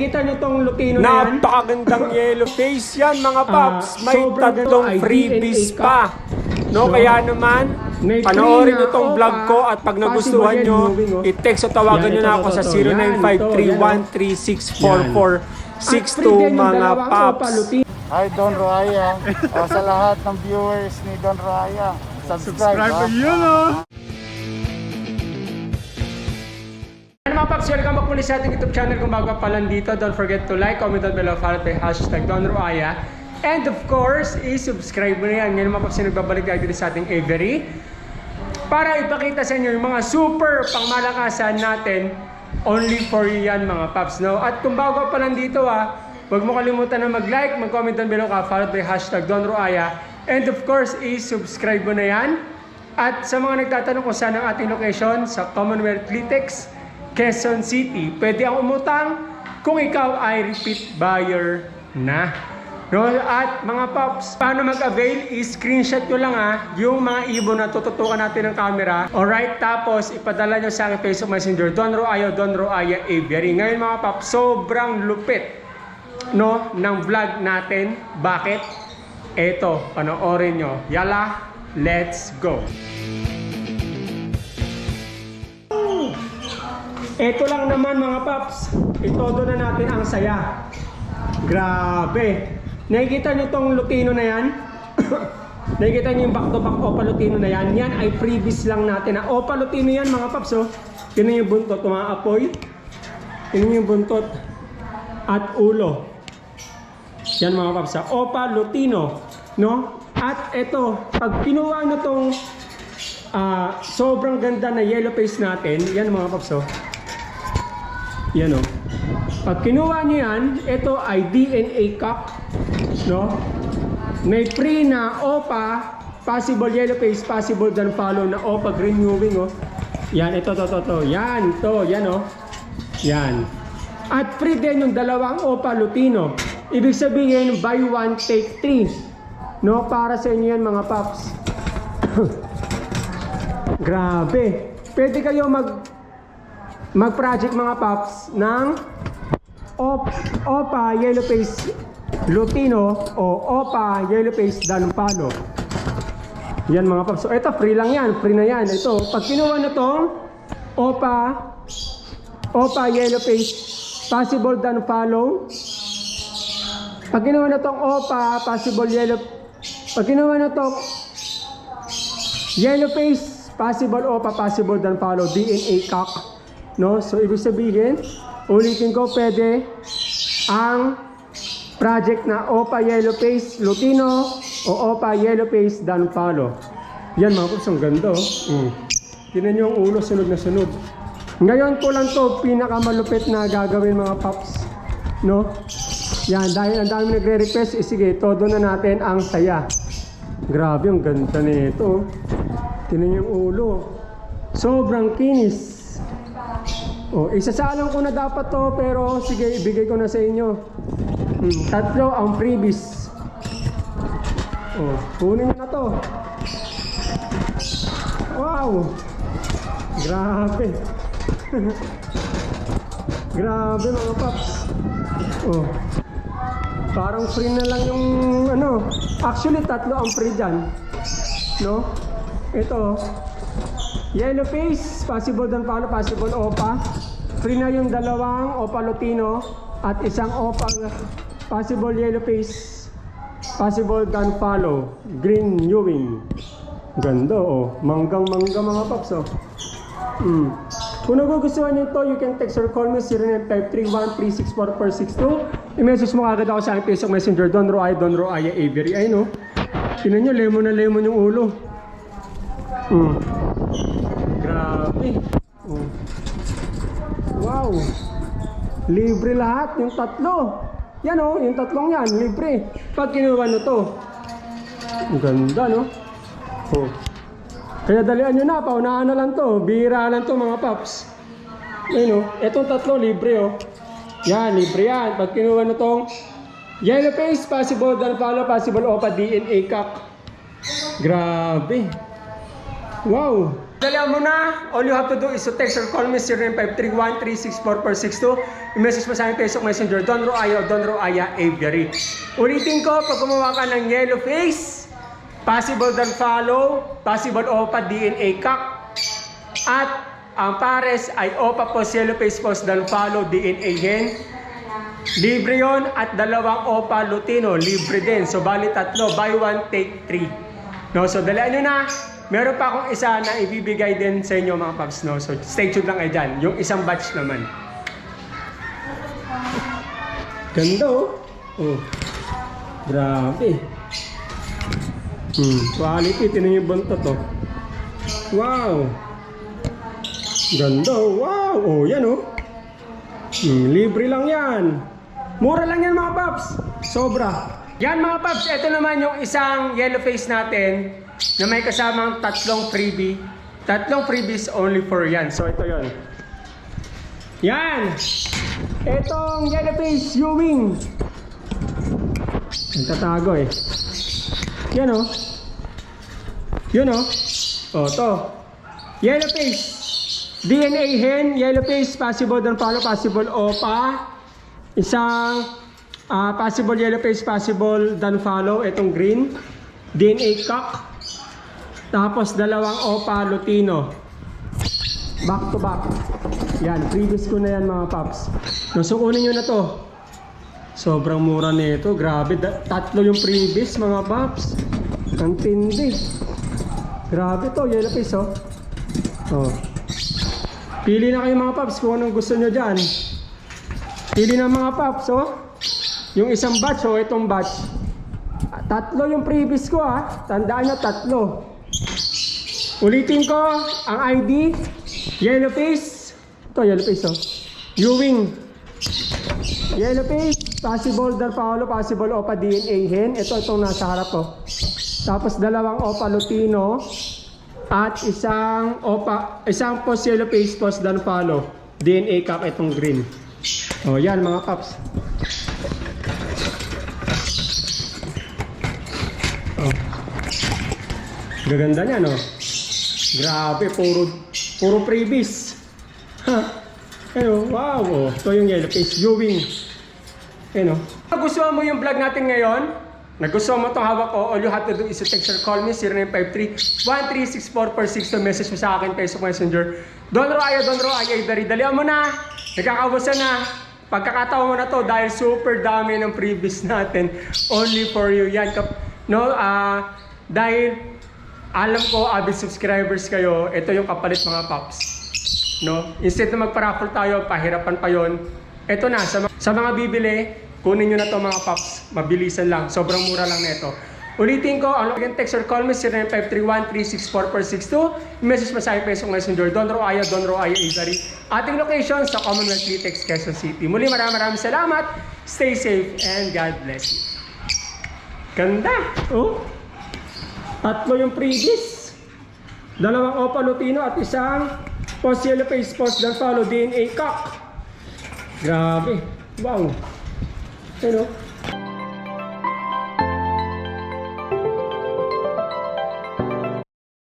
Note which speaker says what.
Speaker 1: Kita nyo tong Lutino na yan?
Speaker 2: Napakagandang yellow face yan mga paps.
Speaker 1: Ah,
Speaker 2: May
Speaker 1: sobrang
Speaker 2: tatlong
Speaker 1: ay
Speaker 2: freebies
Speaker 1: DNA
Speaker 2: pa. No,
Speaker 1: No?
Speaker 2: kaya naman,
Speaker 1: May
Speaker 2: panoorin
Speaker 1: free
Speaker 2: nyo
Speaker 1: na
Speaker 2: tong vlog ko at pag nagustuhan
Speaker 1: possible
Speaker 2: nyo,
Speaker 1: yan moving, oh.
Speaker 2: i-text o tawagan
Speaker 1: Yan,
Speaker 2: nyo
Speaker 1: ito,
Speaker 2: na ako
Speaker 1: ito,
Speaker 2: sa
Speaker 1: ito. Oh.
Speaker 2: 0953-1364462 mga paps.
Speaker 1: Lutino.
Speaker 3: Hi Don Raya. o, sa lahat ng viewers ni Don Raya, subscribe. ha?
Speaker 1: Ano mga paps, welcome back muli sa ating YouTube channel. Kung bago pa lang dito, don't forget to like, comment down below, follow by hashtag Don Ruaya. And of course, i-subscribe mo na yan. Ngayon mga paps, nagbabalik tayo dito sa ating Avery. Para ipakita sa inyo yung mga super pangmalakasan natin. Only for you yan mga paps, no? At kung bago pa lang dito ah, huwag mo kalimutan na mag-like, mag-comment down below ka, follow by hashtag Don Ruaya. And of course, i-subscribe mo na yan. At sa mga nagtatanong kung saan ang ating location, sa Commonwealth Litex, Quezon City, pwede ang umutang kung ikaw ay repeat buyer na. No? At mga paps, paano mag-avail? I-screenshot nyo lang ah, yung mga ibon na tututukan natin ng camera. Alright, tapos ipadala nyo sa aking Facebook Messenger, Don Roayo, Don Roaya Aviary. Ngayon mga paps, sobrang lupit no, ng vlog natin. Bakit? Eto, panoorin nyo. Yala, let's go! Ito lang naman mga paps. Itodo na natin ang saya. Grabe. Nakikita niyo tong Lutino na yan? Nakikita niyo yung back to back Opa Lutino na yan? Yan ay freebies lang natin. Na Opa Lutino yan mga paps. Oh. Tingnan yung buntot, umaapoy. Tingnan yung buntot at ulo. Yan mga paps. ah. Opa Lutino. No? At ito, pag kinuha na tong ah, sobrang ganda na yellow face natin, yan mga paps. Oh. Yan o. Pag kinuha niyo yan, ito ay DNA cock. No? May pre na OPA, possible yellow face, possible dan follow na OPA green moving oh. Yan, ito, to, to, to. Yan, to, yan oh. Yan. At free din yung dalawang OPA Lutino. Ibig sabihin, buy one, take three. No? Para sa inyo yan mga paps. Grabe. Pwede kayo mag mag-project mga paps ng op, OPA Yellow Face Lutino o OPA Yellow Face Danpalo. Yan mga paps. So ito free lang yan, free na yan. Ito, pag kinuha na tong OPA OPA Yellow Face Possible Danpalo. Pag kinuha na tong OPA Possible Yellow Pag kinuha na tong Yellow face, possible OPA, possible dan follow, DNA cock. No? So, ibig sabihin, ulitin ko, pwede ang project na OPA Yellow Face Lutino o OPA Yellow Face Dan Follow. Yan mga pups, ang ganda. Oh. Mm. Tinan nyo ang ulo, sunod na sunod. Ngayon ko lang to pinakamalupit na gagawin mga paps. No? Yan, dahil ang dami nagre-request, eh, sige, todo na natin ang saya. Grabe, ang ganda nito. Tinan yung ulo. Sobrang kinis. Oh, isasalang ko na dapat to, pero sige, ibigay ko na sa inyo. Hmm, tatlo ang freebies. Oh, kunin na to. Wow! Grabe. Grabe mga paps. Oh. Parang free na lang yung ano. Actually, tatlo ang free dyan. No? Ito. Yellow face, possible dan palo, possible opa. Free na yung dalawang opa Lutino at isang opa possible yellow face, possible dan follow, green Ewing. Ganda oh, manggang mangga mga paps oh. Mm. Kung nagugustuhan nyo ito, you can text or call me 0953-1364462. I-message mo agad ako sa aking Facebook Messenger, Don Roaya, Don Roaya Avery. Ayun oh. Tinan nyo, lemon na lemon yung ulo. Mm. Grabe. Mm. Wow. Libre lahat, yung tatlo. Yan oh, yung tatlong yan, libre. Pag kinuha nyo to. Ang ganda no? Oh. Kaya dalian nyo na, paunahan na lang to. Bira lang to mga paps. Ayun oh, etong tatlo libre oh. Yan, libre yan. Pag kinuha na tong yellow face, possible dan follow, possible opa DNA cock. Grabe. Wow. Dalihan mo na. All you have to do is to text or call me 0953-1364462. I-message mo sa akin Facebook Messenger, Don Roaya o Don Roaya Aviary. Ulitin ko, pag gumawa ka ng yellow face, possible dan follow, possible OPA DNA kak, at ang pares ay OPA post yellow face post dan follow DNA hen. Libre yon at dalawang OPA Lutino, libre din. So, bali tatlo, buy one, take three. No, so dalian nyo na. Meron pa akong isa na ibibigay din sa inyo mga paps. No? So, stay tuned lang kayo dyan. Yung isang batch naman. Ganda oh. Oh. Grabe. Hmm, quality. Tinan yung buntot oh. Wow. Ganda oh. Wow. Oh, yan oh. Hmm, libre lang yan. Mura lang yan mga paps. Sobra. Yan mga paps, ito naman yung isang yellow face natin na may kasamang tatlong freebie. Tatlong freebies only for yan. So ito yon. Yan. Itong yellow face Ewing. Ang tatago eh. Yan oh. Yun oh. Oh, to. Yellow face. DNA hen, yellow face, possible don't follow, possible OPA. Isang ah, possible yellow face, possible don't follow, itong green. DNA cock. Tapos dalawang OPA Lutino. Back to back. Yan, previous ko na yan mga paps. No, so kunin nyo na to. Sobrang mura nito. Grabe, tatlo yung previous mga paps. Ang tindi. Grabe to, yellow face oh. Oh. Pili na kayo mga paps kung anong gusto nyo dyan. Pili na mga paps, oh. Yung isang batch, oh, itong batch. Tatlo yung previous ko, ah. Tandaan nyo, tatlo. Ulitin ko, ang ID, yellow face. Ito, yellow face, oh. Ewing. Yellow face, possible Dar Paolo, possible Opa DNA hen. Ito, itong nasa harap, oh. Tapos dalawang Opa Lutino. At isang opa, isang post yellow face post dan follow. DNA cup itong green. Oh, yan mga paps. Oh. Gaganda niya, no? Grabe, puro puro freebies. Ha. Ano, wow. Oh, ito yung yellow face viewing. Ano? Nagustuhan mo yung vlog natin ngayon? Nagustuhan mo itong hawak ko? All you have to do is to text or call me 0953-1364462 message mo sa akin Facebook Messenger. Don Roaya, Don Roaya, Idari. Dalihan mo na. Nagkakabusan na. Pagkakataon mo na to dahil super dami ng previous natin. Only for you. Yan. No, ah, dahil alam ko, avid subscribers kayo, ito yung kapalit mga paps. No? Instead na magpa-raffle tayo, pahirapan pa yon. Ito na, sa, sa mga bibili, kunin nyo na to mga paps. Mabilisan lang. Sobrang mura lang nito. Ulitin ko, ang login text or call me 0953-1364462. Message mo sa aking Facebook Messenger, Don Roaya, Don Roaya Izari. Ating location sa Commonwealth Litex, Quezon City. Muli maraming maraming salamat. Stay safe and God bless you. Ganda! Oh! Tatlo yung previous. Dalawang Opa Lutino at isang post yellow face post follow DNA cock. Grabe. Wow. Ano?